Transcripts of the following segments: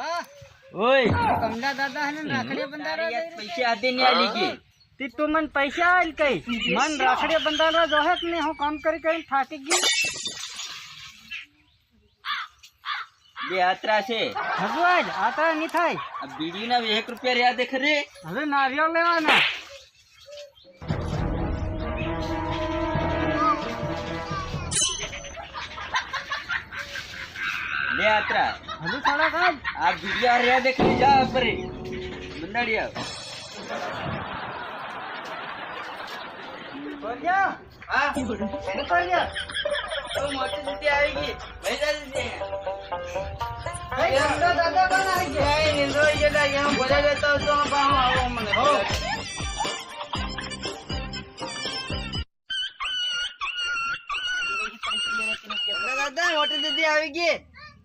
ओए। कमला दादा हन रखड़े बंधारा पैसे आते नहीं आली की। ती तू मन पैसे आल कई। मन जो है मैं हो काम करे करे फाटी गई। ये यात्रा से। आता नहीं था अब बीड़ी ना एक रुपया रिया देख रे। अरे नारियल ले आना। ले यात्रा। हलो साला खान आप वीडियो आ रहा देख लीजिए आप पर मंडड़िया कर दिया हाँ? मैंने कर दिया तो मोटी दीदी आएगी। भेजा दीजिए भाई हमको दादा कौन आएगी है? निंदो ये ला यहाँ बोला जाता तो हम पाऊँ आओ मैंने। हो। दादा मोटी दीदी आएगी।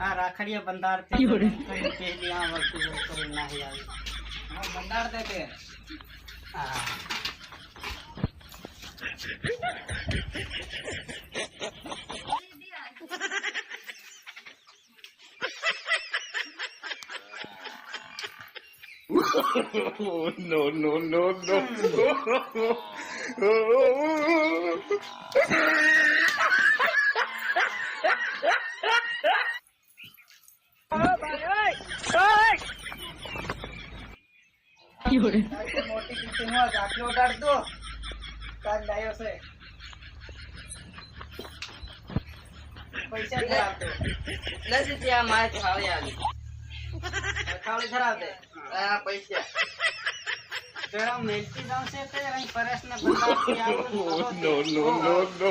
राखड़िया बंदार पे पे लिया तो और तू ना ही आई हाँ बंदार दे दे oh, no, no, no, no. no. મોટી કિસ્તીમાં ઝાંખી ઉડાડતો તાર લાયો છે પૈસા ધરાવતો નથી ત્યાં મારે ખાવડી આવી ખાવડી ધરાવતે આ પૈસા No, no, no, no.